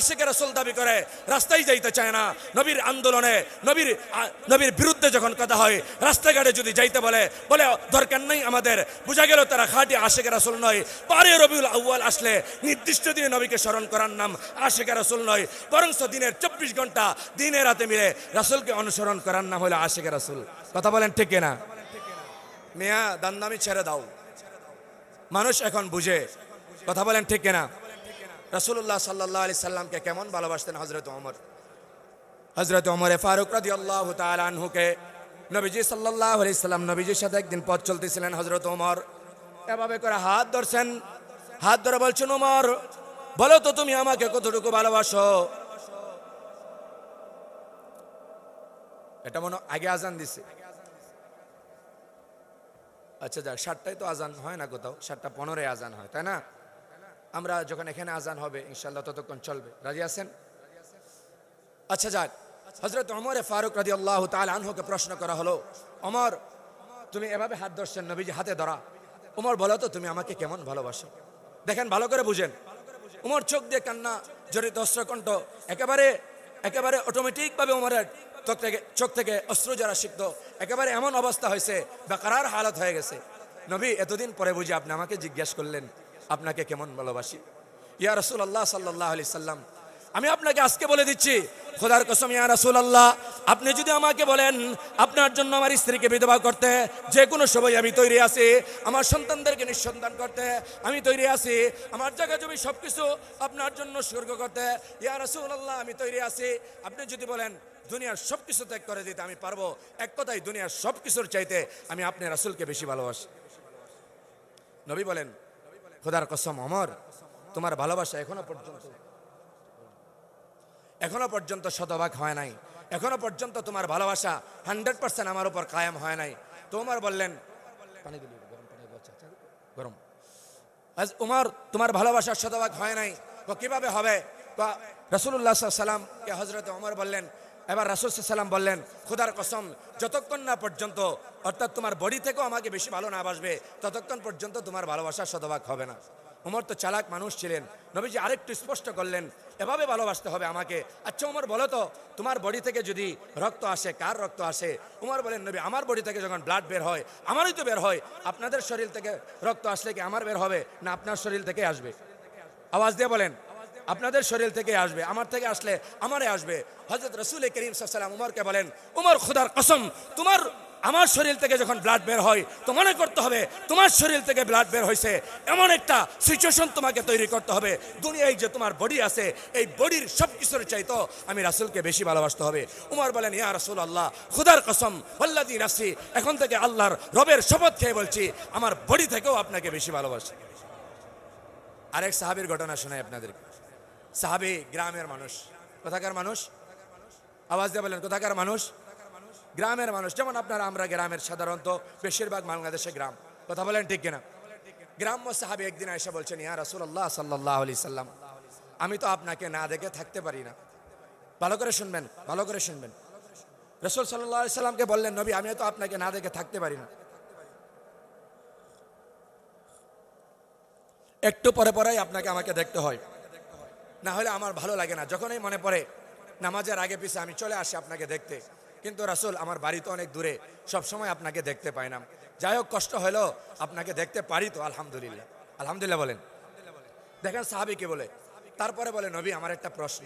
আশেকের রসুল দাবি করে, রাস্তায় যাইতে চায় না। নবীর আন্দোলনে, নবীর নবীর বিরুদ্ধে যখন কথা হয়, রাস্তাঘাটে যদি যাইতে বলে বলে, দরকার নেই আমাদের। বোঝা গেল তারা খাঁটি আশেকের রসুল নয়। পারে রবিউল আউ্য়াল আসলে নির্দিষ্ট দিনে নবীকে স্মরণ করার নাম আশেকের রসুল নয়। বরংস দিনের চব্বিশ ঘণ্টা দিনে রাতে মিলে রাসুলকে অনুসরণ করার নাম হলো আশেকের রসুল। কথা বলেন ঠিক না মিয়া, দান্দামি ছেড়ে দাও। মানুষ এখন বুঝে। কথা বলেন ঠিক কিনা? রাসূলুল্লাহ সাল্লাহ আলি সাল্লামকে কেমন ভালোবাসতেন হজরত ওমর? হজরত ওমরে ফারুক রাজি আল্লাহ আনহুকে নবীজি সাল্লাহ আলি সাল্লাম নবীজির সাথে একদিন পথ চলতেছিলেন হজরত ওমর। এভাবে করে হাত ধরছেন, হাত ধরে বলছেন, ওমর, বলো তো তুমি আমাকে কতটুকু ভালোবাসো? এটা মনে আগে আজান দিছে। আচ্ছা যাক, সাতটায় তো আজান হয় না কোথাও, সাতটা পনেরোই আজান হয়, তাই না? আমরা যখন এখানে আজান হবে ইনশাল্লাহ ততক্ষণ চলবে। রাজি আছেন? আচ্ছা যাক। হজরত অমরে ফারুক রাজি আল্লাহ তাল প্রশ্ন করা হলো অমর তুমি এভাবে হাত ধরছেন নবীজি, হাতে ধরা। উমর বলো তো, তুমি আমাকে কেমন ভালোবাসো? দেখেন, ভালো করে বুঝেন। উমর চোখ দিয়ে কান্না, জড়িত অস্ত্রকণ্ঠ, একেবারে একেবারে অটোমেটিকভাবে উমরের চোখ থেকে চোখ থেকে অস্ত্র যারা শিখতো একেবারে এমন অবস্থা হয়েছে, বেকারার হালত হয়ে গেছে। নবী, এতদিন পরে বুঝি আপনি আমাকে জিজ্ঞাসা করলেন আপনাকে কেমন ভালোবাসি? ইয়া রসুল আল্লাহ সাল্লাহ আলি সাল্লাম, আমি আপনাকে আজকে বলে দিচ্ছি, খোদার কসম ইয়া রাসূল আল্লাহ আপনি যদি আমাকে বলেন, আপনার জন্য আমার স্ত্রীকে বিধবা করতে, যে কোনো সময় আমি তৈরি আছি, আমার সন্তানদেরকে নিঃসন্তান করতে, আমি তৈরি আছি, আমার জায়গা জমি সব কিছু আপনার জন্য স্বর্গ করতে, ইয়া রাসূল আল্লাহ আমি তৈরি আছি, আপনি যদি বলেন, দুনিয়ার সব কিছু ত্যাগ করে দিতে আমি পারব, এক কথায় দুনিয়ার সব কিছুর চাইতে আমি আপনি রাসূলকে বেশি ভালোবাসি। নবী বলেন খোদার কসম অমর তোমার ভালোবাসা এখনও পর্যন্ত এখনও পর্যন্ত শতভাগ হয় নাই। এখনও পর্যন্ত তোমার ভালোবাসা হান্ড্রেড পার্সেন্ট আমার উপর কায়েম হয় নাই। তোমার বললেন পানি দিলি গরম পানি আচ্ছা, আচ্ছা, গরম। আজ উমর তোমার ভালোবাসার শতভাগ হয় নাই। তো কীভাবে হবে? রসুল্লাহ সাল্লামকে হজরত উমর বললেন এবার রাসুল সাল্লাম বললেন, খুদার কসম, যতক্ষণ না পর্যন্ত, অর্থাৎ তোমার বডি থেকেও আমাকে বেশি ভালো না বাসবে, ততক্ষণ পর্যন্ত তোমার ভালোবাসা শতভাগ হবে না। উমর তো চালাক মানুষ ছিলেন। নবীজি আরেকটু স্পষ্ট করলেন, এভাবে ভালোবাসতে হবে আমাকে। আচ্ছা উমর, বলো তো, তোমার বডি থেকে যদি রক্ত আসে, কার রক্ত আসে? উমর বলেন নবী, আমার বডি থেকে যখন ব্লাড বের হয়, আমারই তো বের হয়। আপনাদের শরীর থেকে রক্ত আসলে কি আমার বের হবে, না আপনার শরীর থেকে আসবে? আওয়াজ দিয়ে বলেন আপনাদের শরীর থেকে আসবে, আমার থেকে আসলে আমারে আসবে। হজরত রসুল করিম সাল্লাম উমরকে বলেন, উমর, খুদার কসম, তোমার, আমার শরীর থেকে যখন ব্লাড বের হয়, তো মনে করতে হবে, তোমার শরীর থেকে ব্লাড বের হয়েছে, এমন একটা সিচুয়েশন তোমাকে তৈরি করতে হবে। দুনিয়ায় যে তোমার বডি আছে, এই বডির সব কিছুর চাইতো আমি রাসুলকে বেশি ভালোবাসতে হবে। উমর বলেন, ইয়া রাসুল আল্লাহ খুদার কসম হল্লাদি রাসি এখন থেকে আল্লাহর রবের শপথ খেয়ে বলছি, আমার বডি থেকেও আপনাকে বেশি ভালোবাসি। আরেক সাহাবির ঘটনা শোনাই আপনাদেরকে। সাহাবি, গ্রামের মানুষ। কোথাকার মানুষ? আওয়াজ দিয়ে বলেন, কোথাকার মানুষ? গ্রামের মানুষ। যেমন আপনারা, আমরা গ্রামের সাধারণত বেশিরভাগ বাংলাদেশে গ্রাম। কথা বলেন ঠিক কিনা? গ্রাম্য সাহাবি একদিন এসে বলছেন, ইয়া রাসূলুল্লাহ সাল্লাল্লাহু আলাইহি সাল্লাম, আমি তো আপনাকে না দেখে থাকতে পারি না। ভালো করে শুনবেন, ভালো করে শুনবেন। রসুল সাল্লাহ সাল্লামকে বললেন, নবী আমি তো আপনাকে না দেখে থাকতে পারি না। একটু পরে পরেই আপনাকে আমাকে দেখতে হয়। না হলে আমার ভালো লাগে না। যখনই মনে পড়ে, নামাজের আগে পিছে আমি চলে আসি আপনাকে দেখতে। কিন্তু রাসুল, আমার বাড়ি তো অনেক দূরে, সবসময় আপনাকে দেখতে পাই না। যাই হোক, কষ্ট হলেও আপনাকে দেখতে পারি তো, আলহামদুলিল্লাহ। আলহামদুলিল্লাহ বলেন। দেখেন সাহাবি কি বলে? তারপরে বলে, নবী, আমার একটা প্রশ্ন।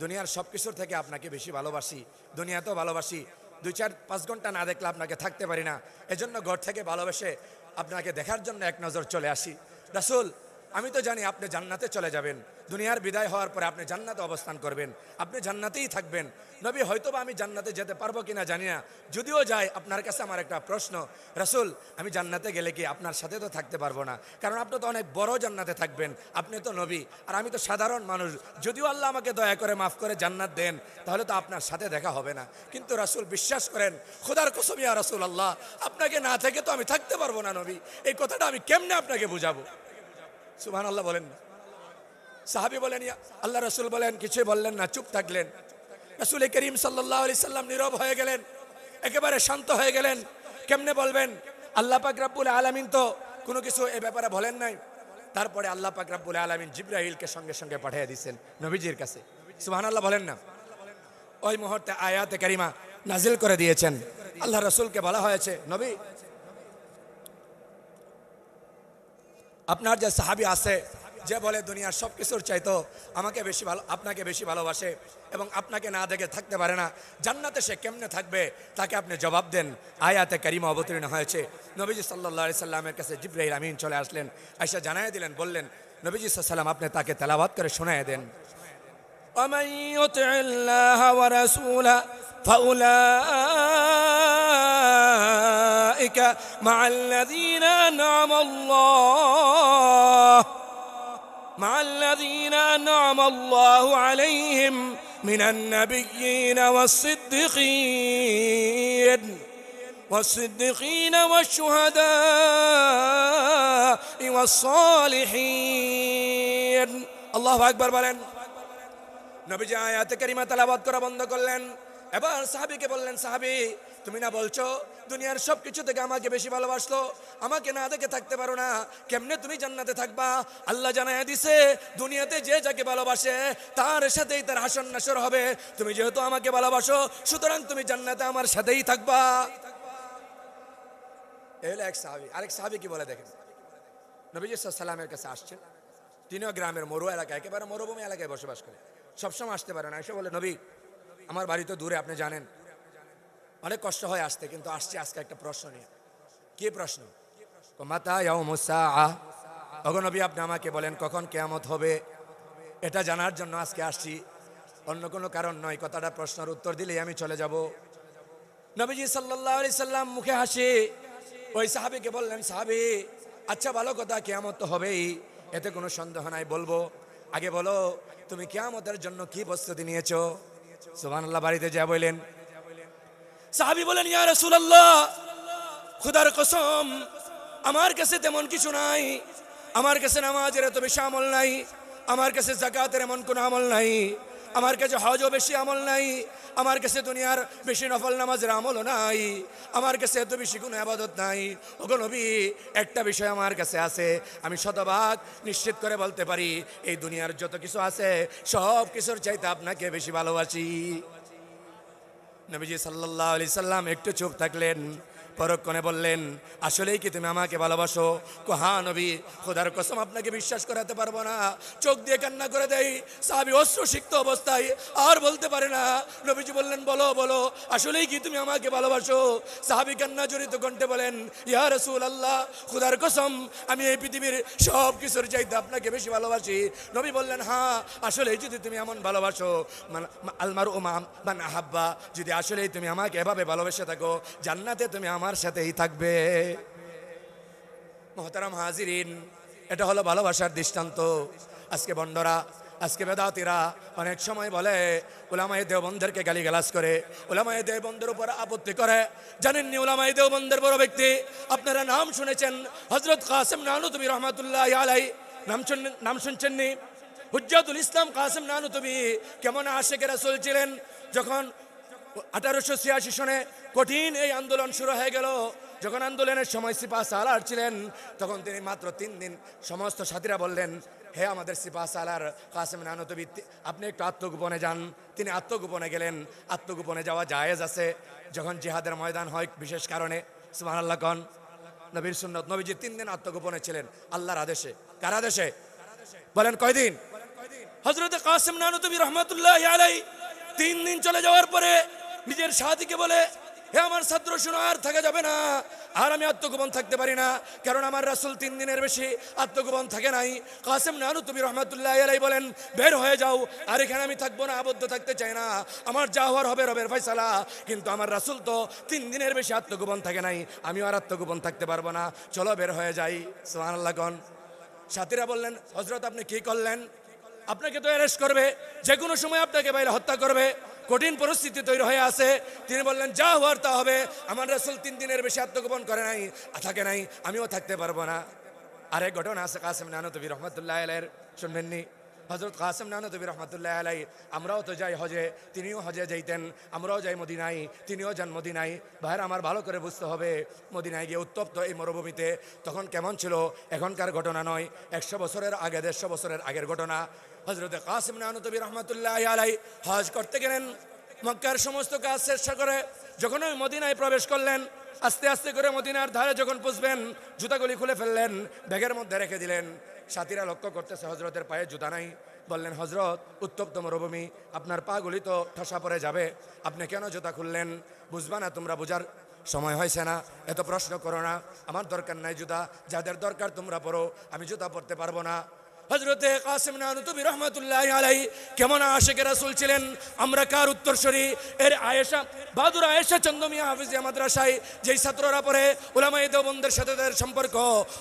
দুনিয়ার সব কিছুর থেকে আপনাকে বেশি ভালোবাসি। দুনিয়াতেও ভালোবাসি। দুই চার পাঁচ ঘণ্টা না দেখলে আপনাকে থাকতে পারি না। এজন্য ঘর থেকে ভালোবেসে আপনাকে দেখার জন্য এক নজর চলে আসি। রাসুল আমি তো জানি আপনি জান্নাতে চলে যাবেন। দুনিয়ার বিদায় হওয়ার পরে আপনি জান্নাতে অবস্থান করবেন। আপনি জান্নাতেই থাকবেন। নবী হয়তো আমি জান্নাতে যেতে পারব কিনা জানি না। যদিও যাই আপনার কাছে আমার একটা প্রশ্ন, রাসুল, আমি জান্নাতে গেলে কি আপনার সাথে তো থাকতে পারব না? কারণ আপনি তো অনেক বড় জান্নাতে থাকবেন। আপনি তো নবী, আর আমি তো সাধারণ মানুষ। যদিও আল্লাহ আমাকে দয়া করে মাফ করে জান্নাত দেন, তাহলে তো আপনার সাথে দেখা হবে না। কিন্তু রাসুল, বিশ্বাস করেন, খোদার কসমিয়া রাসুল আল্লাহ আপনাকে না থেকে তো আমি থাকতে পারব না নবী। এই কথাটা আমি কেমনে আপনাকে বুঝাবো? সুবহান আল্লাহ বলেন না। সাহাবি বলেন আল্লাহ রসুল বলেন, কিছুই বললেন না, চুপ থাকলেন। রসুল করিম সাল্লাহ আলি সাল্লাম নীরব হয়ে গেলেন, একেবারে শান্ত হয়ে গেলেন। কেমনে বলবেন? আল্লাহ পাক রাব্বুল আলামিন তো কোনো কিছু এ ব্যাপারে বলেন নাই। তারপরে আল্লাহ পাক রাব্বুল আলামিন জিব্রাইলকে সঙ্গে সঙ্গে পাঠিয়ে দিয়েছেন নবীজির কাছে। সুবহানাল্লাহ বলেন না। ওই মুহূর্তে আয়াতে কারিমা নাজিল করে দিয়েছেন। আল্লাহ রসুলকে বলা হয়েছে, নবী আপনার যে সাহাবি আছে যে বলে দুনিয়ার সব কিছুর চাইতো আমাকে বেশি ভালো আপনাকে বেশি ভালোবাসে এবং আপনাকে না দেখে থাকতে পারে না জান্নাতে সে কেমনে থাকবে তাকে আপনি জবাব দেন আয়াতে কারিমা অবতীর্ণ হয়েছে নবীজি সাল্লাহ সাল্লামের কাছে জিব্রাহিল আমিন চলে আসলেন আইসা জানাই দিলেন বললেন নবীজি সাল্লাম আপনি তাকে তেলাবাদ করে শোনায় দেন ومن يطع الله ورسوله فأولئك مع الذين أنعم الله مع الذين أنعم الله عليهم من النبيين والصديقين والصديقين والشهداء والصالحين الله أكبر بلن নবীজি আয়াতে কারিমা তালাবাদ করা বন্ধ করলেন এবার সাহাবিকে বললেন, সাহাবি, তুমি না বলছো দুনিয়ার সব কিছু থেকে আমাকে বেশি ভালোবাসলো? আমাকে না দেখে থাকতে পারো না। কেমনে তুমি জান্নাতে থাকবা? আল্লাহ জানায় দিছে, দুনিয়াতে যে যাকে ভালোবাসে, তার সাথেই তার হাসন নাসর হবে। তুমি যেহেতু আমাকে ভালোবাসো, সুতরাং তুমি জান্নাতে আমার সাথেই থাকবা। এই এক সাহাবি। আরেক সাহাবি কি বলে দেখেন? নবীজি সাল্লামের কাছে আসছেন। তিনিও গ্রামের মরু এলাকা একেবারে মরুভূমি এলাকায় বসবাস করে। সবসময় আসতে পারে না। এসে বলে, নবী আমার বাড়ি তো দূরে, আপনি জানেন। অনেক কষ্ট হয় আসতে, কিন্তু আসছে আজকে একটা প্রশ্ন নিয়ে। কি প্রশ্ন? মাতা নবী, আপনি আমাকে বলেন, কখন কেয়ামত হবে? এটা জানার জন্য আজকে আসছি। অন্য কোনো কারণ নয়, কথাটা প্রশ্নের উত্তর দিলেই আমি চলে যাব। নবীজি সাল্লাহ সাল্লাম মুখে হাসি। ওই সাহাবিকে বললেন, সাহাবি আচ্ছা ভালো কথা, কেয়ামত তো হবেই, এতে কোনো সন্দেহ নাই, বলব। আগে বলো, তুমি কেয়ামতের জন্য কি প্রস্তুতি নিয়েছো? সুবহানাল্লাহ, বাড়িতে যা বললেন সাহাবি বলেন, ইয়া রাসূলুল্লাহ, খোদার কসম, আমার কাছে তেমন কিছু নাই। আমার কাছে নামাজের এত বেশি আমল নাই। আমার কাছে জাকাতের এমন কোনো আমল নাই। আমার কাছে হজও বেশি আমল নাই, আমার কাছে দুনিয়ার বেশি নফল নামাজের আমলও নাই, আমার কাছে এত বেশি কোনো আবাদত নাই। ওগো নবী, একটা বিষয় আমার কাছে আছে, আমি শতভাগ নিশ্চিত করে বলতে পারি, এই দুনিয়ার যত কিছু আছে, সব কিছুর চাইতে আপনাকে বেশি ভালোবাসি। নবীজি সাল্লাহ আলি সাল্লাম, একটু চুপ থাকলেন। পরক্ষণে বললেন, আসলেই কি তুমি আমাকে ভালোবাসো? কোহা নবী, খোদার কসম আপনাকে বিশ্বাস করাতে পারব না। চোখ দিয়ে কান্না করে দেই, সাহাবি অশ্রু সিক্ত অবস্থায়, আর বলতে পারে না। নবীজি বললেন, বলো বলো, আসলেই কি তুমি আমাকে ভালোবাসো? সাহাবি কান্না জড়িত কণ্ঠে বলেন, ইয়া রসুল আল্লাহ খুদার কসম, আমি এই পৃথিবীর সব কিছুর চাইতে আপনাকে বেশি ভালোবাসি। নবী বললেন হ্যাঁ আসলেই যদি তুমি এমন ভালোবাসো, মান- মা- আলমার ওমাম মান আহাব্বা, যদি আসলেই তুমি আমাকে এভাবে ভালোবেসে থাকো, জান্নাতে তুমি আমার সাথেই থাকবে। মহতারাম হাজিরিন, এটা হলো ভালোবাসার দৃষ্টান্ত। আজকে বন্ডরা আজকে বেদাতিরা অনেক সময় বলে ওলামাই দেওবন্ধেরকে গালিগালাজ করে ওলামাই দেওবন্ধের উপর আপত্তি করে। জানেননি ওলামাই দেওবন্ধের বড় ব্যক্তি? আপনারা নাম শুনেছেন হজরত কাসেম নানু তুমি রহমাতুল্লাহ আলাই নাম শুন, নাম শুনছেননি? হুজ্জাতুল ইসলাম কাসেম নানু তুমি কেমন আশেকেরা চলছিলেন যখন আঠারোশো ছিয়াশি সনে কঠিন এই আন্দোলন শুরু হয়ে গেল। যখন আন্দোলনের সময় সিপা সালার ছিলেন, তখন তিনি মাত্র তিন দিন সমস্ত সাথীরা বললেন, হে আমাদের সিপা সালার কাসেম নানতবি আপনি একটু আত্মগোপনে যান। তিনি আত্মগোপনে গেলেন। আত্মগোপনে যাওয়া জায়েজ আছে। যখন জিহাদের ময়দান হয় বিশেষ কারণে সুমান আল্লাহ কন, নবীর সুন্নত, নবীজি তিন দিন আত্মগোপনে ছিলেন, আল্লাহর আদেশে। কার আদেশে? বলেন কয়দিন? হজরত কাসেম নানুতবি রহমতুল্লাহ তিন দিন চলে যাওয়ার পরে নিজের সাথীকে বলে, হে আমার ছাত্র, শোনো, আর থাকা যাবে না। আর আমি আত্মগোপন থাকতে পারি না। কারণ আমার রাসুল তিন দিনের বেশি আত্মগোপন থাকে নাই। কাসেম নানু তুমি রহমতুল্লাহ আলাই বলেন, বের হয়ে যাও। আর এখানে আমি থাকব না, আবদ্ধ থাকতে চাই না। আমার যা হওয়ার হবে রবের ফয়সালা। কিন্তু আমার রাসুল তো তিন দিনের বেশি আত্মগোপন থাকে নাই। আমিও আর আত্মগোপন থাকতে পারব না। চলো, বের হয়ে যাই। সোহান সাথীরা বললেন হজরত আপনি কি করলেন? আপনাকে তো অ্যারেস্ট করবে। যে কোনো সময় আপনাকে বাইরে হত্যা করবে। কঠিন পরিস্থিতি তৈরি হয়ে আছে। তিনি বললেন, যা হওয়ার তা হবে। আমার রসুল তিন দিনের বেশি আত্মগোপন করে নাই থাকে নাই। আমিও থাকতে পারব না। আরেক ঘটনা আছে, কাসেম নানতবি রহমতুল্লাহ আলের শুনবেননি? হজরত কাসেম নানতবী রহমতুল্লাহ আলাই আমরাও তো যাই হজে, তিনিও হজে যাইতেন, আমরাও যাই মদিনাই তিনিও যান মদিনাই ভাইয়ের, আমার ভালো করে বুঝতে হবে, মদিনায় গিয়ে উত্তপ্ত এই মরুভূমিতে তখন কেমন ছিল, এখনকার ঘটনা নয়, একশো বছরের আগে, দেড়শো বছরের আগের ঘটনা। হজরত কাসিম নানতবী রহমতুল্লাহ আলাই হজ করতে গেলেন, মক্কার সমস্ত কাজ শেষ করে যখন ওই মদিনায় প্রবেশ করলেন, আস্তে আস্তে করে মদিনার ধারে যখন পুষবেন, জুতাগুলি খুলে ফেললেন, ব্যাগের মধ্যে রেখে দিলেন। সাথীরা লক্ষ্য করতেছে হজরতের পায়ে জুতা নাই। বললেন হজরত উত্তপ্ত মরুভূমি, আপনার পাগুলি তো ঠসা পড়ে যাবে। আপনি কেন জুতা খুললেন? বুঝবা না তোমরা, বোঝার সময় হয়েছে না। এত প্রশ্ন করো না। আমার দরকার নাই জুতা। যাদের দরকার তোমরা পড়ো আমি জুতা পরতে পারব না। হজরতে কাসিম নানুতুবি রহমতুল্লাহ আলাই কেমন আশেকে রাসুল ছিলেন? আমরা কার উত্তরসরি? এর আয়েশা, বাহাদুর আয়েশা চন্দ্রমিয়া হাফিজিয়া মাদ্রাসায় যেই ছাত্ররা পড়ে উলামাই দেওবন্দের সাথে তাদের সম্পর্ক।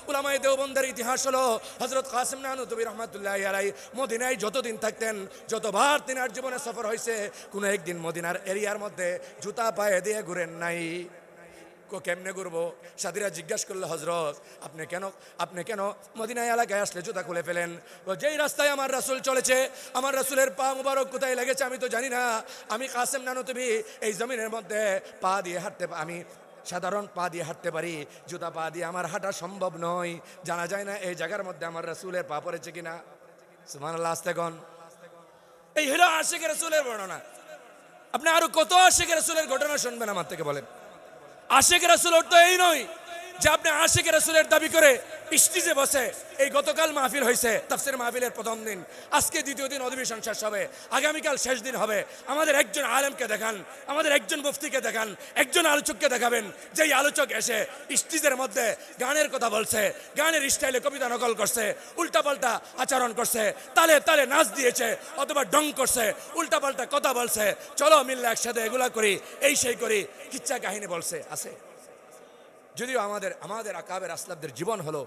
উলামাই দেওবন্দের ইতিহাস হলো হজরত কাসিম নানুতুবি রহমতুল্লাহ আলাই মদিনায় যতদিন থাকতেন, যতবার তিনার জীবনে সফর হয়েছে কোনো একদিন মদিনার এরিয়ার মধ্যে জুতা পায়ে দিয়ে ঘুরেন নাই। কেমনে ঘুরবো সাদিরা জিজ্ঞাসা করল হজরত আপনি কেন আপনি কেন মদিনা এলাকায় আসলে জুতা খুলে ফেলেন? যেই রাস্তায় আমার রাসুল চলেছে, আমার রাসুলের পা মুবারক কোথায় লেগেছে আমি তো জানি না। আমি কাসেম নানুতবি, এই জমিনের মধ্যে পা দিয়ে হাঁটতে আমি সাধারণ পা দিয়ে হাঁটতে পারি। জুতা পা দিয়ে আমার হাঁটা সম্ভব নয়। জানা যায় না এই জায়গার মধ্যে আমার রাসুলের পা পড়েছে কিনা? সুমান লাস্তে কন। এই হলো আশেখ রসুলের বর্ণনা। আপনি আরও কত আশেখ রসুলের ঘটনা শুনবেন আমার থেকে বলেন। আশেক রাসুল অর্থ এই নয়। যে আপনি আশেক রাসুলের দাবি করে স্টিজে বসে এই গতকাল মাহফিল হয়েছে, তাফসির মাহফিলের প্রথম দিন। আজকে দ্বিতীয় দিন অধিবেশন শেষ হবে, আগামীকাল শেষ দিন হবে। আমাদের একজন আলেমকে দেখান, আমাদের একজন মুফতিকে দেখান, একজন আলোচককে দেখাবেন। যেই আলোচক এসে স্টিজের মধ্যে গানের কথা বলছে, গানের স্টাইলে কবিতা নকল করছে, উল্টাপাল্টা আচরণ করছে, তালে তালে নাচ দিয়েছে অথবা ডং করছে, উল্টাপাল্টা কথা বলছে। চলো মিললে একসাথে এগুলা করি, এই সেই করি, কিচ্ছা কাহিনী বলছে, আছে। যদিও আমাদের আমাদের আকাবের আসলাবদের জীবন হলো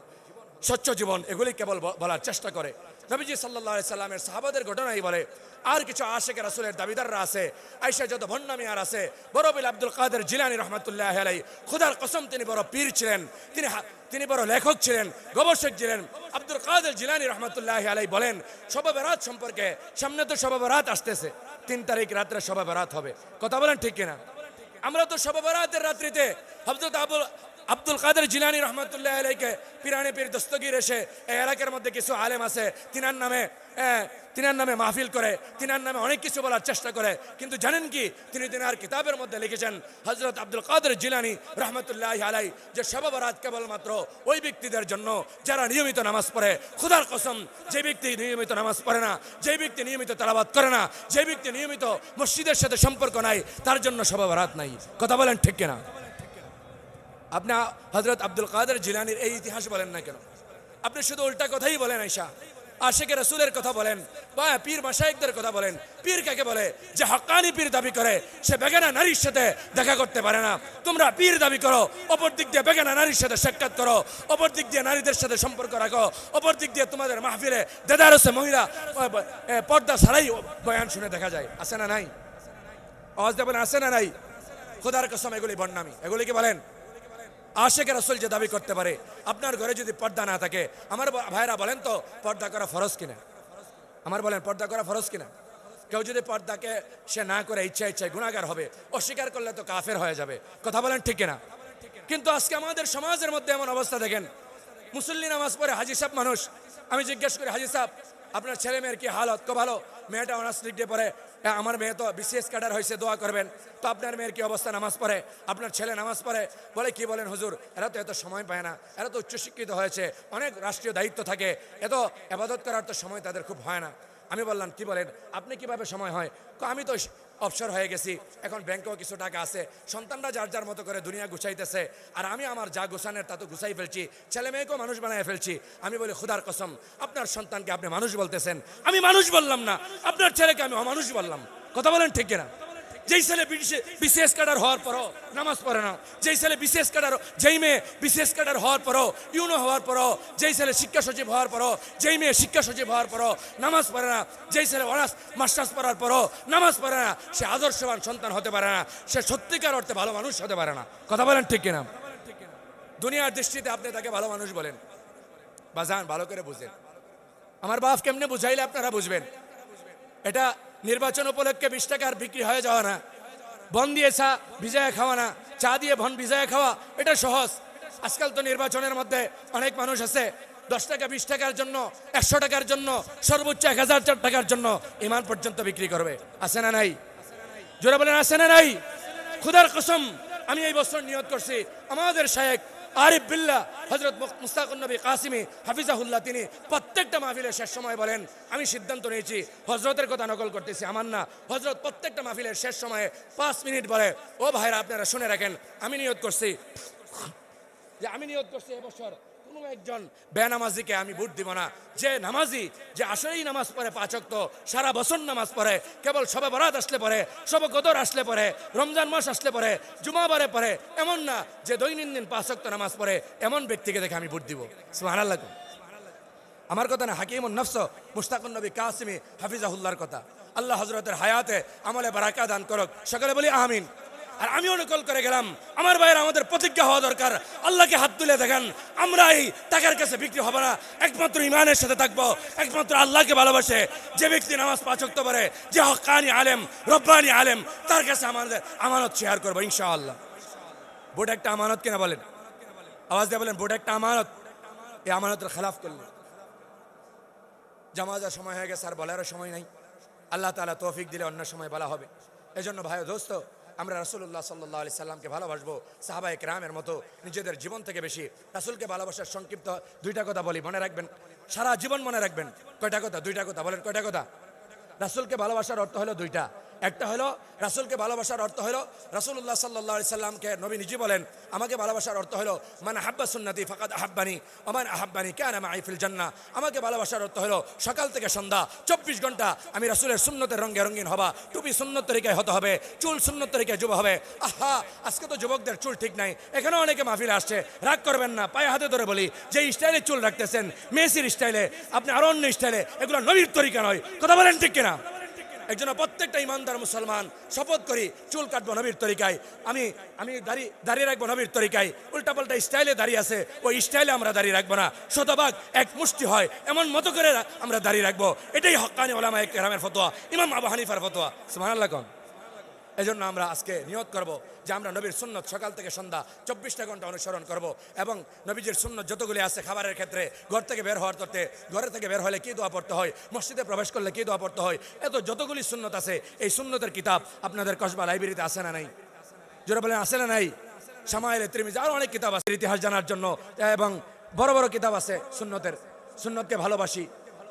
স্বচ্ছ জীবন, এগুলি কেবল বলার চেষ্টা করে। নবীজি সাল্লাহ সাল্লামের সাহাবাদের ঘটনাই বলে, আর কিছু আশেকের রাসুলের দাবিদাররা আছে আইসা যত ভণ্ডামি আর আছে বরবিল আব্দুল কাদের জিলানি রহমতুল্লাহ আলাই খুদার কসম তিনি বড় পীর ছিলেন, তিনি তিনি বড় লেখক ছিলেন গবেষক ছিলেন। আব্দুল কাদের জিলানি রহমতুল্লাহ আলাই বলেন শবে রাত সম্পর্কে সামনে তো শবে রাত আসতেছে, তিন তারিখ রাত্রে শবে রাত হবে। কথা বলেন ঠিক কিনা? আমরা তো শবে বরাতের রাত্রিতে হজরত আবুল আব্দুল কাদের জিলানি রহমতুল্লাহ আলাইকে পিরানি পীর দস্তগির এসে এই এলাকার মধ্যে কিছু আলেম আছে, তিনার নামে তিনার নামে মাহফিল করে, তিনার নামে অনেক কিছু বলার চেষ্টা করে, কিন্তু জানেন কি, তিনি তিনার কিতাবের মধ্যে লিখেছেন হজরত আব্দুল কাদের জিলানি রহমতুল্লাহ আলাই, যে বরাত কেবলমাত্র ওই ব্যক্তিদের জন্য যারা নিয়মিত নামাজ পড়ে, খুদার কসম, যে ব্যক্তি নিয়মিত নামাজ পড়ে না, যে ব্যক্তি নিয়মিত তালাবাদ করে না, যে ব্যক্তি নিয়মিত মসজিদের সাথে সম্পর্ক নাই, তার জন্য শবে বরাত নাই। কথা বলেন ঠিক কিনা? আপনি হজরত আব্দুল কাদের জিলানির এই ইতিহাস বলেন না কেন? আপনি শুধু উল্টা কথাই বলেন আইসা আশেকে রসুলের কথা বলেন, বা পীর মাসাইকদের কথা বলেন। পীর কাকে বলে? যে হকানি পীর দাবি করে, সে বেগানা নারীর সাথে দেখা করতে পারে না। তোমরা পীর দাবি করো, অপর দিক দিয়ে বেগানা নারীর সাথে সাক্ষাৎ করো, অপর দিক দিয়ে নারীদের সাথে সম্পর্ক রাখো, অপর দিক দিয়ে তোমাদের মাহফিলে দেদারসে মহিলা পর্দা ছাড়াই বয়ান শুনে দেখা যায়। আছে না নাই? আওয়াজ দিয়ে বলেন, আছে না নাই? খোদার কসম এগুলি বন্যামি। এগুলি কি বলেন? আশেখ রসুল যে দাবি করতে পারে আপনার ঘরে যদি পর্দা না থাকে আমার ভাইরা বলেন তো পর্দা করা ফরজ কিনা? আমার বলেন পর্দা করা ফরজ কিনা? কেউ যদি পর্দাকে সে না করে ইচ্ছা ইচ্ছায় গুণাগার হবে অস্বীকার করলে তো কাফের হয়ে যাবে। কথা বলেন ঠিক কিনা? কিন্তু আজকে আমাদের সমাজের মধ্যে এমন অবস্থা দেখেন মুসল্লি নামাজ পড়ে হাজি সাহেব মানুষ। আমি জিজ্ঞেস করি হাজি সাহেব আপনার ছেলে মেয়ের কি হালত? কো ভালো? মেয়েটা অনার্স পড়ে এ, আমার মেয়ে তো বিশেষ ক্যাডার হয়েছে, দোয়া করবেন। তো আপনার মেয়ের কি অবস্থা? নামাজ পড়ে? আপনার ছেলে নামাজ পড়ে? বলে, কি বলেন হুজুর? এরা তো এত সময় পায় না। এরা তো উচ্চশিক্ষিত হয়েছে। অনেক রাষ্ট্রীয় দায়িত্ব থাকে। এত আবাদত করার তো সময় তাদের খুব হয় না। আমি বললাম, কি বলেন? আপনি কীভাবে সময় হয়? আমি তো অবসর হয়ে গেছি। এখন ব্যাংকেও কিছু টাকা আছে। সন্তানরা যার যার মতো করে দুনিয়া গুছাইতেছে। আর আমি আমার যা গুছানের তা তো গুছাই ফেলছি। ছেলে মেয়েকেও মানুষ বানায় ফেলছি। আমি বলি, খুদার কসম, আপনার সন্তানকে আপনি মানুষ বলতেছেন। আমি মানুষ বললাম না। আপনার ছেলেকে আমি অমানুষ বললাম। কথা বলেন ঠিক কিনা? যেই ছেলে বিশেষ কাডার হওয়ার পরও নামাজ পড়ে না যেই ছেলে বিশেষ কাডার যেই মেয়ে বিশেষ কাডার হওয়ার পরও ইউনো হওয়ার পরও যেই ছেলে শিক্ষা সচিব হওয়ার পরও যেই মেয়ে শিক্ষা সচিব হওয়ার পরও নামাজ পড়ে না যেই ছেলে অনার্স মাস্টার্স পড়ার পরও নামাজ পড়ে না সে আদর্শবান সন্তান হতে পারে না সে সত্যিকার অর্থে ভালো মানুষ হতে পারে না কথা বলেন ঠিক কিনা দুনিয়ার দৃষ্টিতে আপনি তাকে ভালো মানুষ বলেন বা যান ভালো করে বুঝেন আমার বাপ কেমনে বুঝাইলে আপনারা বুঝবেন এটা নির্বাচন উপলক্ষে বিশ টাকার বিক্রি হয়ে যাওয়া না। বন দিয়ে চা ভিজায় খাওয়া না। চা দিয়ে ভন ভিজায় খাওয়া, এটা সহজ। আজকাল তো নির্বাচনের মধ্যে অনেক মানুষ আছে, দশ টাকা, বিশ টাকার জন্য, একশো টাকার জন্য, সর্বোচ্চ এক হাজার চার টাকার জন্য ইমান পর্যন্ত বিক্রি করবে। আছে না নাই? জোরে বলেন, আছে না নাই? খুদার কসম, আমি এই বছর নিয়ত করছি। আমাদের শায়েক আরিফ বিল্লা হজরত মুস্তাকুন নবী কাসিমি, হাফিজাহুল্লাহ, তিনি প্রত্যেকটা মাহফিলের শেষ সময় বলেন, আমি সিদ্ধান্ত নিয়েছি হজরতের কথা নকল করতেছি, আমার না। হজরত প্রত্যেকটা মাহফিলের শেষ সময়ে পাঁচ মিনিট বলে, ও ভাইরা, আপনারা শুনে রাখেন, আমি নিয়োগ করছি। যে আমি নিয়োগ করছি এবছর কোনো একজন বেনামাজিকে আমি ভোট দিব না। যে নামাজি, যে আসলেই নামাজ পড়ে পাচক সারা বছর নামাজ পড়ে, কেবল সবে বরাত আসলে পড়ে সবে কদর আসলে পড়ে, রমজান মাস আসলে পড়ে, জুমাবারে পড়ে, এমন না যে দৈনন্দিন পাচক নামাজ পড়ে, এমন ব্যক্তিকে দেখে আমি ভোট দিব। সুবহানাল্লাহ আমার কথা না হাকিম নফস, মুস্তাকুন নবী কাসিমি, হাফিজাহুল্লাহর কথা। আল্লাহ হজরতের হায়াতে আমলে বারাকা দান করক। সকালে বলি আমিন। আর আমিও নকল করে গেলাম। আমার ভাইয়ের আমাদের প্রতিজ্ঞা হওয়া দরকার। আল্লাহকে হাত তুলে দেখেন আমরা এই টাকার কাছে বিক্রি হবে না। একমাত্র ইমানের সাথে থাকব, একমাত্র আল্লাহকে ভালোবাসে। যে ব্যক্তি নামাজ পাচক্ত করে যে হকানি আলেম, রব্বানি আলেম, তার কাছে আমাদের আমানত শেয়ার করব, ইনশাআল্লাহ। ভোট একটা আমানত কিনা বলেন? আওয়াজ দিয়ে বলেন ভোট একটা আমানত? এই আমানতের খেলাফ করলেন জামাজার সময় হয়ে গেছে, আর বলারও সময় নাই। আল্লাহ তালা তৌফিক দিলে অন্য সময় বলা হবে। এজন্য ভাই দোস্ত আমরা রাসুল্লাহ সাল্লাহ আলি সাল্লামকে ভালোবাসবো সাহাবা একরামের মতো নিজেদের জীবন থেকে বেশি। রাসুলকে ভালোবাসার সংক্ষিপ্ত দুইটা কথা বলি, মনে রাখবেন? সারা জীবন মনে রাখবেন। কয়টা কথা? দুইটা কথা। বলেন কয়টা কথা? রাসুলকে ভালোবাসার অর্থ হলো দুইটা। একটা হলো রাসুলকে ভালোবাসার অর্থ হলো রাসুল্লাহ সাল্লাহ সাল্লামকে নবী নিজে বলেন, আমাকে ভালোবাসার অর্থ হলো মানে হাব্বা সুন্নাতি ফাকাদ আহাব্বানি ওমান আহাব্বানি কেন আমি আইফিল জান্না আমাকে ভালোবাসার অর্থ হলো, সকাল থেকে সন্ধ্যা, চব্বিশ ঘণ্টা আমি রাসুলের সুন্নতের রঙে রঙিন হবা, টুপি সুন্নত তরিকায় হতে হবে, চুল সুন্নত তরিকায় যুব হবে, আহা, আজকে তো যুবকদের চুল ঠিক নাই এখানে অনেকে মাহফিলে আসছে, রাগ করবেন না, পায়ে হাতে ধরে বলি, যে স্টাইলে চুল রাখতেছেন, মেসির স্টাইলে, আপনি আরও অন্য স্টাইলে, এগুলো নবীর তরিকা নয়, কথা বলেন ঠিক কিনা? একজন প্রত্যেকটা ইমানদার মুসলমান শপথ করি, চুল কাটবো নবীর তরিকায়। আমি আমি দাড়ি দাঁড়িয়ে রাখব নবীর তরিকায়। উল্টাপাল্টা স্টাইলে দাঁড়িয়ে আছে, ওই স্টাইলে আমরা দাঁড়িয়ে রাখব না। শতভাগ এক মুষ্টি হয়, এমন মতো করে আমরা দাঁড়িয়ে রাখব। এটাই হকানি ওলামা এক রামের ফতোয়া, ইমাম আবু হানিফার ফতোয়া। সুমান কোন। এজন্য আমরা আজকে নিয়ত করব যে আমরা নবীর সুন্নত সকাল থেকে সন্ধ্যা চব্বিশটা ঘণ্টা অনুসরণ করব এবং নবীজির সুন্নত যতগুলি আছে খাবারের ক্ষেত্রে ঘর থেকে বের হওয়ার করতে ঘরে থেকে বের হলে কী দোয়া পড়তে হয়, মসজিদে প্রবেশ করলে কী দোয়া পড়তে হয়, এত যতগুলি সুন্নত আছে, এই সুন্নতের কিতাব আপনাদের কসবা লাইব্রেরিতে আছে না নাই? জোরে বলেন, আছে না নাই? সামাইলে ত্রিমিজ আরও অনেক কিতাব আছে ইতিহাস জানার জন্য। এবং বড় বড় কিতাব আছে সুন্নতের। সুন্নতকে ভালোবাসি।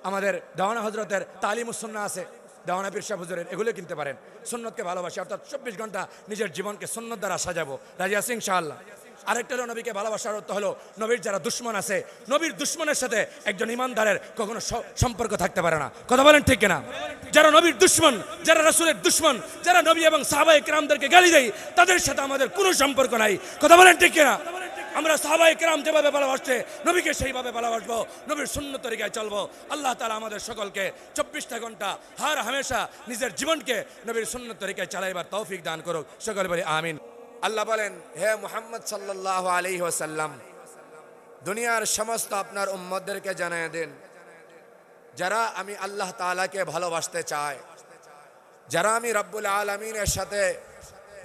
আমাদের দেওয়ানা হজরতের তালিম তালিমুসন্না আছে। দেওয়ানা পীর সাহেব হুজুরের, এগুলো কিনতে পারেন। সুন্নতকে ভালোবাসি, অর্থাৎ চব্বিশ ঘণ্টা নিজের জীবনকে সুন্নত দ্বারা সাজাবো। রাজিয়া সিং শাহাল্লাহ আরেকটা হলো নবীকে ভালোবাসার অর্থ হলো, নবীর যারা দুশ্মন আছে, নবীর দুশ্মনের সাথে একজন ইমানদারের কখনো সম্পর্ক থাকতে পারে না। কথা বলেন ঠিক কিনা? যারা নবীর দুশ্মন, যারা রাসূলের দুশ্মন, যারা নবী এবং সাহাবায়ে কেরামদেরকে গালি দেয়, তাদের সাথে আমাদের কোনো সম্পর্ক নাই। কথা বলেন ঠিক কিনা? আমরা সাহাবাই কেরাম যেভাবে ভালোবাসছে নবীকে সেইভাবে ভালোবাসবো নবীর শূন্য তরিকায় চলবো। আল্লাহ তালা আমাদের সকলকে চব্বিশটা ঘণ্টা হার হামেশা নিজের জীবনকে নবীর শূন্য তরিকায় চালাইবার তৌফিক দান করুক। সকলে বলি আমিন। আল্লাহ বলেন, হে মোহাম্মদ সাল্লাহ আলাইহি ওয়াসাল্লাম, দুনিয়ার সমস্ত আপনার উম্মতদেরকে জানিয়ে দিন। যারা আমি আল্লাহ তাআলাকে ভালোবাসতে চায় যারা আমি রব্বুল আলমিনের সাথে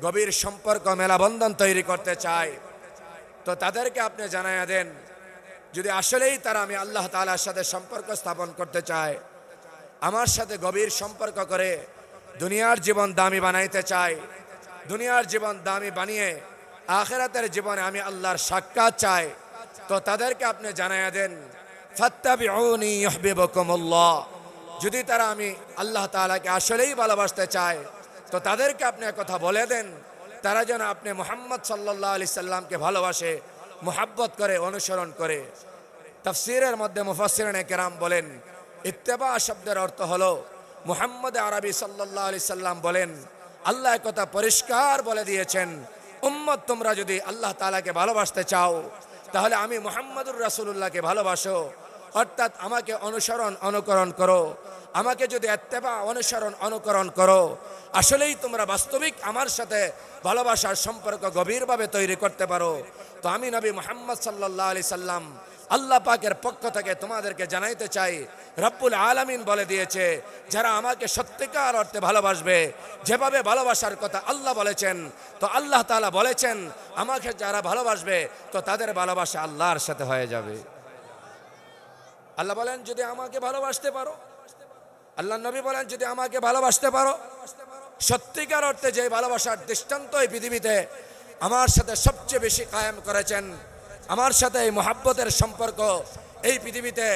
গভীর সম্পর্ক, মেলাবন্ধন তৈরি করতে চায় তো তাদেরকে আপনি জানাইয়া দেন, যদি আসলেই তারা আমি আল্লাহ তালার সাথে সম্পর্ক স্থাপন করতে চায়, আমার সাথে গভীর সম্পর্ক করে দুনিয়ার জীবন দামি বানাইতে চায়, দুনিয়ার জীবন দামি বানিয়ে আখেরাতের জীবনে আমি আল্লাহর সাক্ষাৎ চাই, তো তাদেরকে আপনি জানাইয়া দেন যদি তারা আমি আল্লাহ তাআলাকে আসলেই ভালোবাসতে চায়, তো তাদেরকে আপনি কথা বলে দেন তারা যেন আপনি মোহাম্মদ সাল্লাহ আলি সাল্লামকে ভালোবাসে, মোহাব্বত করে, অনুসরণ করে। তফসিরের মধ্যে মুফাসিরনে কেরাম বলেন, ইত্তেবা শব্দের অর্থ হলো, মুহাম্মদ আরবি সাল্লাহ আলি সাল্লাম বলেন, আল্লাহ কথা পরিষ্কার বলে দিয়েছেন, উম্মত তোমরা যদি আল্লাহ তালাকে ভালোবাসতে চাও, তাহলে আমি মোহাম্মদুর রাসুল্লাহকে ভালোবাসো। অর্থাৎ আমাকে অনুসরণ, অনুকরণ করো। আমাকে যদি এত্তেবা অনুসরণ, অনুকরণ করো, আসলেই তোমরা বাস্তবিক আমার সাথে ভালোবাসার সম্পর্ক গভীরভাবে তৈরি করতে পারো। তো আমি নবী মোহাম্মদ সাল্লাহ আলি সাল্লাম আল্লাহ পাকের পক্ষ থেকে তোমাদেরকে জানাইতে চাই, রব্বুল আলামিন বলে দিয়েছে, যারা আমাকে সত্যিকার অর্থে ভালোবাসবে, যেভাবে ভালোবাসার কথা আল্লাহ বলেছেন, তো আল্লাহ তাআলা বলেছেন, আমাকে যারা ভালোবাসবে, তো তাদের ভালোবাসা আল্লাহর সাথে হয়ে যাবে। আল্লাহ বলেন, যদি আমাকে ভালোবাসতে পারো। আল্লাহ নবী বলেন, যদি আমাকে ভালোবাসতে পারো। সত্যিকার অর্থে যে ভালোবাসার দৃষ্টান্ত এই পৃথিবীতে আমার সাথে সবচেয়ে বেশি কায়েম করেছেন, আমার সাথে এই মহাব্বতের সম্পর্ক এই পৃথিবীতে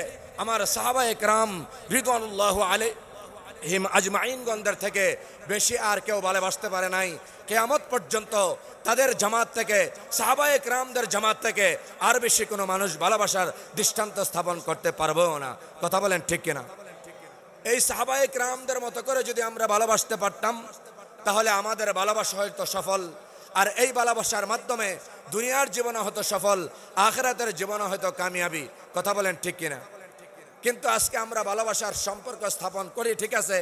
আমার সাহাবা একরাম রিদওয়ানুল্লাহ আলী হিম আজমাইনগঞ্জের থেকে বেশি আর কেউ ভালোবাসতে পারে নাই। কেয়ামত পর্যন্ত তাদের জামাত থেকে, সাহাবায়ে রামদের জামাত থেকে আর বেশি কোনো মানুষ ভালোবাসার দৃষ্টান্ত স্থাপন করতে পারবেও না। কথা বলেন ঠিক কিনা? এই সাহাবায়ে রামদের মতো করে যদি আমরা ভালোবাসতে পারতাম, তাহলে আমাদের ভালোবাসা হয়তো সফল। আর এই ভালোবাসার মাধ্যমে দুনিয়ার জীবনে হয়তো সফল, আখরাতের জীবনে হয়তো কামিয়াবি। কথা বলেন ঠিক কিনা? কিন্তু আজকে আমরা ভালোবাসার সম্পর্ক স্থাপন করি, ঠিক আছে?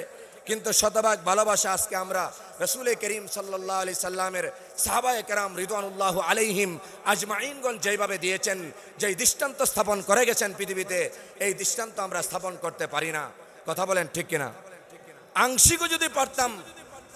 কিন্তু শতভাগ ভালোবাসা আজকে আমরা রসুল করিম সাল্লাহ আলি সাল্লামের সাহাবায় কেরাম রিদওয়ানুল্লাহ আলাইহিম আজমাইনগঞ্জ যেইভাবে দিয়েছেন, যেই দৃষ্টান্ত স্থাপন করে গেছেন পৃথিবীতে, এই দৃষ্টান্ত আমরা স্থাপন করতে পারি না। কথা বলেন ঠিক কিনা? আংশিকও যদি পারতাম,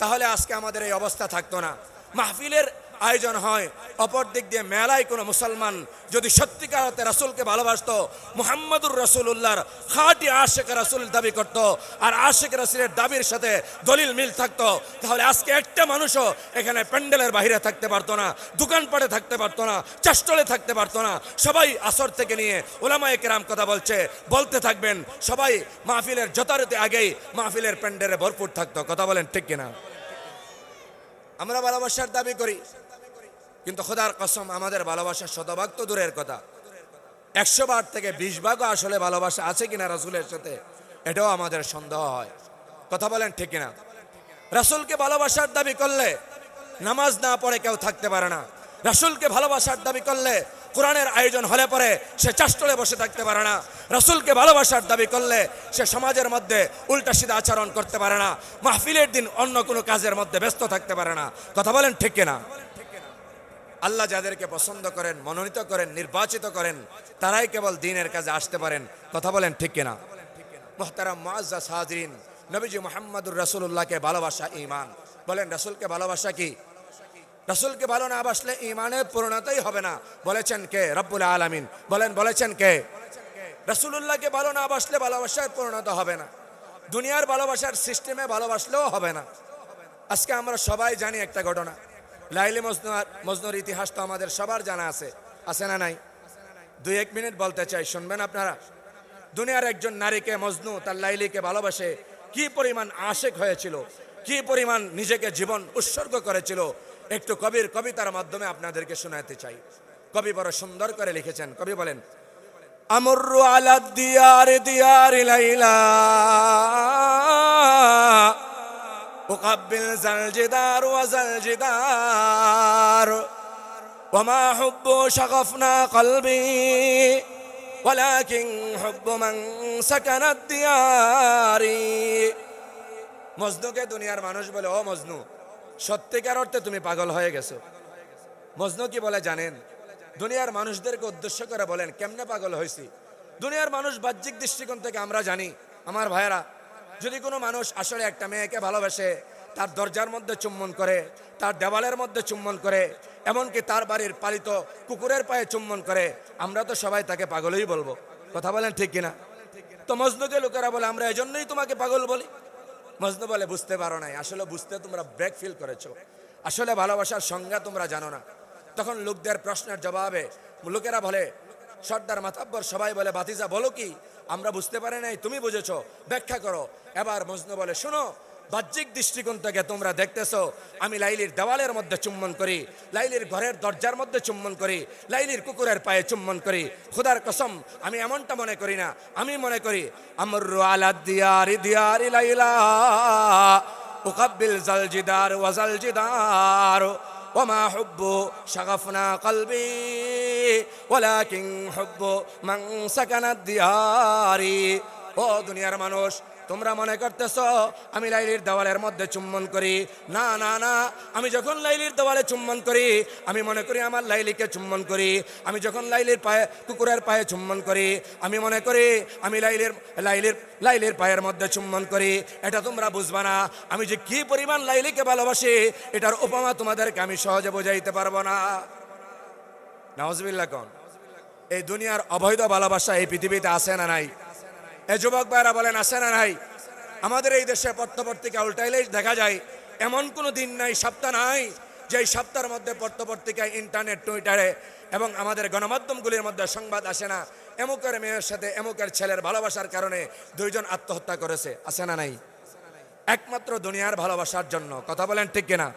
তাহলে আজকে আমাদের এই অবস্থা থাকতো না। মাহফিলের আয়োজন হয়। অপর দিক দিয়ে মেলায় কোনো মুসলমান যদি সত্যিকার অর্থে রাসুলকে ভালোবাসতো, মুহাম্মদুর রসুল্লাহর খাঁটি আশেখ রাসুল দাবি করত আর আশেখ রাসুলের দাবির সাথে দলিল মিল থাকতো, তাহলে আজকে একটা মানুষও এখানে প্যান্ডেলের বাইরে থাকতে পারতো না, দোকানপাটে থাকতে পারতো না চাষ্টলে থাকতে পারতো না। সবাই আসর থেকে নিয়ে ওলামায়ে কেরাম কথা বলছে, বলতে থাকবেন, সবাই মাহফিলের যথারীতি আগেই মাহফিলের প্যান্ডেলে ভরপুর থাকতো। কথা বলেন ঠিক কিনা? আমরা ভালোবাসার দাবি করি। কিন্তু খোদার কসম, আমাদের ভালোবাসার শতভাগ তো দূরের কথা। একশো বার থেকে বিশ ভাগও আসলে ভালোবাসা আছে কিনা রাসুলের সাথে, এটাও আমাদের সন্দেহ হয়। কথা বলেন ঠিক কিনা? রাসুলকে ভালোবাসার দাবি করলে নামাজ না পড়ে কেউ থাকতে পারে না। রাসুলকে ভালোবাসার দাবি করলে কোরআনের আয়োজন হলে পরে সে চাষ্টলে বসে থাকতে পারে না। রাসুলকে ভালোবাসার দাবি করলে সে সমাজের মধ্যে উল্টা সিধা আচরণ করতে পারে না। মাহফিলের দিন অন্য কোনো কাজের মধ্যে ব্যস্ত থাকতে পারে না। কথা বলেন ঠিক কিনা? আল্লাহ যাদেরকে পছন্দ করেন, মনোনীত করেন, নির্বাচিত করেন, তারাই কেবল দিনের কাজে আসতে পারেন। কথা বলেন ঠিক কিনা? মোহতারাম মুআজ্জাজ হাজরিন, নবীজি মোহাম্মদুর রাসূলুল্লাহকে ভালোবাসা ঈমান। বলেন, রসুলকে ভালোবাসা কি? রাসূলকে ভালো না বাসলে ঈমানের পূর্ণতাই হবে না। বলেছেন কে? রব্বুল আলামিন। বলেন, বলেছেন কে? রাসূলুল্লাহকে ভালো না বাসলে ভালোবাসার পূর্ণতা হবে না। দুনিয়ার ভালোবাসার সিস্টেমে ভালোবাসলেও হবে না। আজকে আমরা সবাই জানি একটা ঘটনা। লাইলি মজনু মজনুর ইতিহাস তো আমাদের সবার জানা আছে। আছে না নাই? দুই এক মিনিট বলতে চাই, শুনবেন আপনারা? দুনিয়ার একজন নারীকে মজনু তার লাইলিকে ভালোবাসে, কি পরিমাণ আশেক হয়েছিল, কি পরিমাণ নিজেকে জীবন উৎসর্গ করেছিল, একটু কবির কবিতার মাধ্যমে আপনাদেরকে শোনাতে চাই। কবি বড় সুন্দর করে লিখেছেন। কবি বলেন, আমরু আলা দিয়ার দিয়ার লাইলা أقبل ذا الجدار وذا الجدار وما حب شغفنا قلبي ولكن حب من سكن الديار মজনুকে দুনিয়ার মানুষ বলে ও মজনু সত্যিকার অর্থে তুমি পাগল হয়ে গেছো মজনু কি বলে জানেন দুনিয়ার মানুষদেরকে উদ্দেশ্য করে বলেন কেমনে পাগল হয়েছি দুনিয়ার মানুষ বাহ্যিক দৃষ্টিকোণ থেকে আমরা জানি আমার ভাইয়েরা যদি কোনো মানুষ আসলে একটা মেয়েকে ভালোবাসে, তার দরজার মধ্যে চুম্বন করে, তার দেওয়ালের মধ্যে চুম্বন করে, এমনকি তার বাড়ির পালিত কুকুরের পায়ে চুম্বন করে, আমরা তো সবাই তাকে পাগলই বলব। কথা বলেন ঠিক কিনা? তো মজনুকে লোকেরা বলে, আমরা এজন্যই তোমাকে পাগল বলি। মজনু বলে, বুঝতে পারো নাই। আসলে বুঝতে তোমরা ব্রেক ফিল করেছ। আসলে ভালোবাসার সংজ্ঞা তোমরা জানো না। তখন লোকদের প্রশ্নের জবাবে লোকেরা বলে, সর্দার মাতাব্বর সবাই বলে বাতিজা বলো কি? আমরা বুঝতে পারি নাই, তুমি বুঝেছ, ব্যাখ্যা করো। এবার মজনু বলে, শোনো, বাহ্যিক দৃষ্টিকোণ থেকে তোমরা দেখতেছো, আমি লাইলির দেওয়ালের মধ্যে চুম্বন করি, লাইলির ঘরের দরজার মধ্যে চুম্বন করি, লাইলির কুকুরের পায়ে চুম্বন করি। খুদার কসম, আমি এমনটা মনে করি না, আমি মনে করি, আমর আলা দিয়ারি দিয়ারি লাইলা, উকাব্বিল জাল জিদার ওয়াজাল জিদার ওমা হুব্বু শাগাফনা কলবি। ওয়ালাকিন হুব্বু মান সাকানাদ দিয়ারি। ও দুনিয়ার মানুষ, তোমরা মনে করতেছ, আমি লাইলির দেওয়ালের মধ্যে চুম্বন করি। না না না, আমি যখন লাইলির দেওয়ালে চুম্বন করি, আমি মনে করি আমার লাইলিকে চুম্বন করি। আমি যখন লাইলির পায়ে, কুকুরের পায়ে চুম্বন করি, আমি মনে করি আমি লাইলির লাইলির লাইলির পায়ের মধ্যে চুম্বন করি। এটা তোমরা বুঝবা না। আমি যে কি পরিমাণ লাইলিকে ভালোবাসি, এটার উপমা তোমাদেরকে আমি সহজে বোঝাইতে পারব না। নওয়াজবিল্লা কন। এই দুনিয়ার অবৈধ ভালোবাসা এই পৃথিবীতে আছে না নাই? এ যুবক ভাইরা বলেন, আছে না নাই? আমাদের এই দেশে পত্রপত্রিকা উল্টাইলেই দেখা যায়, এমন কোনো দিন নাই, সপ্তাহ নাই যে এই সপ্তাহের মধ্যে পত্রপত্রিকায় ইন্টারনেট, টুইটারে এবং আমাদের গণমাধ্যমগুলির মধ্যে সংবাদ আসে না। এমুকের মেয়ের সাথে এমুকের ছেলের ভালোবাসার কারণে দুইজন আত্মহত্যা করেছে। আছে না নাই? একমাত্র দুনিয়ার ভালোবাসার জন্য। কথা বলেন ঠিক কিনা?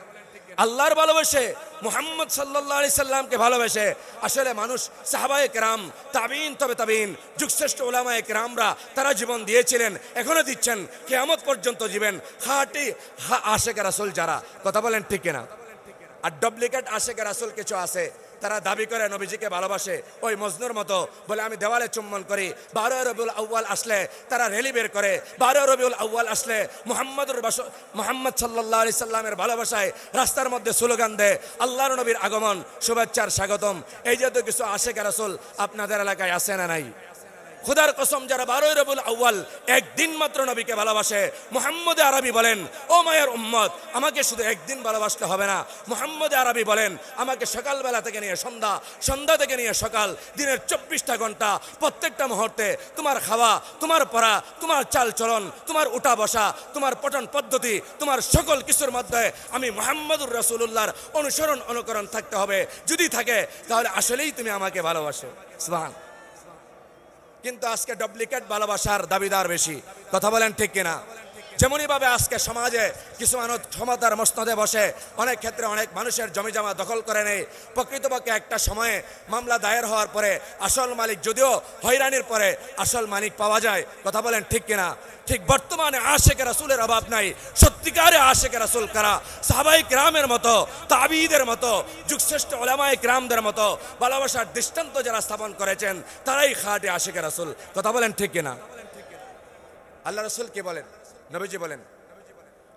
আল্লাহর ভালোবেসে, মোহাম্মদ সাল্লাহ আলি সাল্লামকে ভালোবেসে। আসলে মানুষ, সাহাবায় কেরাম তাবিন তবে তাবিন যুগশ্রেষ্ঠ ওলামায় কেরামরা, তারা জীবন দিয়েছিলেন, এখনও দিচ্ছেন, কেয়ামত পর্যন্ত জীবেন। হাটি হা আশেকের রাসুল যারা, কথা বলেন ঠিক কিনা? আর ডুপ্লিকেট আশেকের রাসুল কিছু আছে তারা দাবি করে নবীজিকে ভালোবাসে ওই মজনুর মতো বলে আমি দেওয়ালে চুম্বন করি। বারো রবিউল আউ্য়াল আসলে তারা রেলি বের করে। বারো রবিউল আউ্য়াল আসলে মোহাম্মদুর মোহাম্মদ সাল্লাহ আলি সাল্লামের ভালোবাসায় রাস্তার মধ্যে স্লোগান দেয়, আল্লাহর নবীর আগমন, শুভেচ্ছার স্বাগতম। এই জাতীয় কিছু আশেখ রাসুল আপনাদের এলাকায় আসে না নাই? খুদার কসম যারা বারোই রবুল আউ্য়াল একদিন মাত্র নবীকে ভালোবাসে, মোহাম্মদ আরবি বলেন, ও মায়ের উম্মত, আমাকে শুধু একদিন ভালোবাসতে হবে না। মোহাম্মদ আরবি বলেন, আমাকে সকালবেলা থেকে নিয়ে সন্ধ্যা সন্ধ্যা থেকে নিয়ে সকাল, দিনের চব্বিশটা ঘণ্টা, প্রত্যেকটা মুহূর্তে তোমার খাওয়া, তোমার পড়া, তোমার চাল চলন, তোমার উঠা বসা, তোমার পঠন পদ্ধতি, তোমার সকল কিছুর মধ্যে আমি মোহাম্মদুর রসুল্লাহর অনুসরণ, অনুকরণ থাকতে হবে। যদি থাকে, তাহলে আসলেই তুমি আমাকে ভালোবাসো। সুবহান। কিন্তু আজকে ডুপ্লিকেট ভালোবাসার দাবিদার বেশি। কথা বলেন ঠিক কিনা? যেমনই ভাবে আজকে সমাজে কিছু মানুষ ক্ষমতার মসনদে বসে, অনেক ক্ষেত্রে অনেক মানুষের জমি জমা দখল করে নেয়। প্রকৃতপক্ষে একটা সময়ে মামলা দায়ের হওয়ার পরে, আসল মালিক যদিও হয়রানির পরে, আসল মালিক পাওয়া যায়। কথা বলেন ঠিক কিনা? ঠিক বর্তমানে আশেকে রাসুলের অভাব নাই। সত্যিকারে আশেকে রাসুল কারা? সাহাবাই গ্রামের মতো, তাবিদের মতো, যুগশ্রেষ্ঠ ওলামাই গ্রামদের মতো, ভালোবাসার দৃষ্টান্ত যারা স্থাপন করেছেন, তারাই খাটে আশেকে রাসুল। কথা বলেন ঠিক কিনা? আল্লাহ রসুল কি বলেন? নবীজি বলেন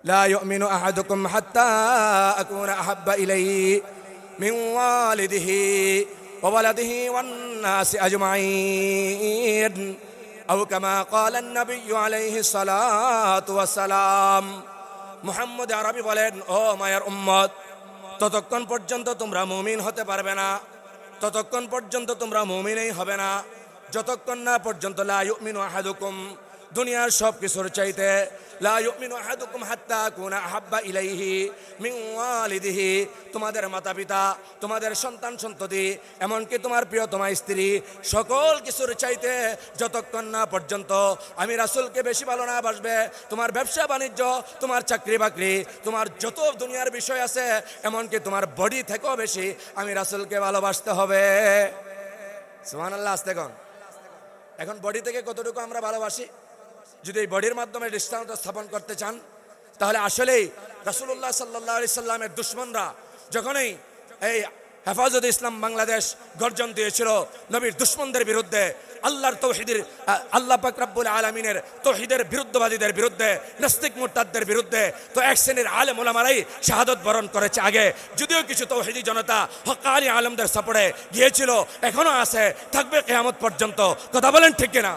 لا يؤمن أحدكم حتى أكون أحب إليه من والده وولده والناس أجمعين أو كما قال النبي عليه الصلاة والسلام মুহাম্মদ আরবি বলেন ও মায়ের উম্মত ততক্ষণ পর্যন্ত তোমরা মুমিন হতে পারবে না ততক্ষণ পর্যন্ত তোমরা মুমিনই হবে না যতক্ষণ না পর্যন্ত লা ইউমিনু আহাদুকুম দুনিয়ার সব কিছুর চাইতে কুনা ইলাইহি মিন তোমাদের তোমাদের সন্তান সন্ততি, এমনকি তোমার প্রিয় তোমার স্ত্রী, সকল কিছুর চাইতে যতক্ষণ না পর্যন্ত আমি রাসুলকে বেশি ভালো না বাসবে, তোমার ব্যবসা বাণিজ্য, তোমার চাকরি বাকরি তোমার যত দুনিয়ার বিষয় আছে, এমনকি তোমার বডি থেকেও বেশি আমি রাসুলকে ভালোবাসতে হবে। সুবহানাল্লাহ, আসতে কোন। এখন বডি থেকে কতটুকু আমরা ভালোবাসি? যদি এই বডির মাধ্যমে দৃষ্টান্ত স্থাপন করতে চান, তাহলে আসলেই রাসুল্লাহ সাল্লাহ সাল্লামের দুশ্মনরা যখনই এই হেফাজত ইসলাম বাংলাদেশ গর্জন দিয়েছিল নবীর দুশ্মনদের বিরুদ্ধে, আল্লাহর তৌহিদের, আল্লাহ পাকরাবুল আলমিনের তৌহিদের বিরুদ্ধবাদীদের বিরুদ্ধে, নাস্তিক মুরতাদদের বিরুদ্ধে, তো এক শ্রেণির আলেম ওলামারাই শাহাদত বরণ করেছে আগে। যদিও কিছু তৌহিদি জনতা হকানি আলমদের সাপোর্টে গিয়েছিল, এখনও আছে, থাকবে কেয়ামত পর্যন্ত। কথা বলেন ঠিক কিনা?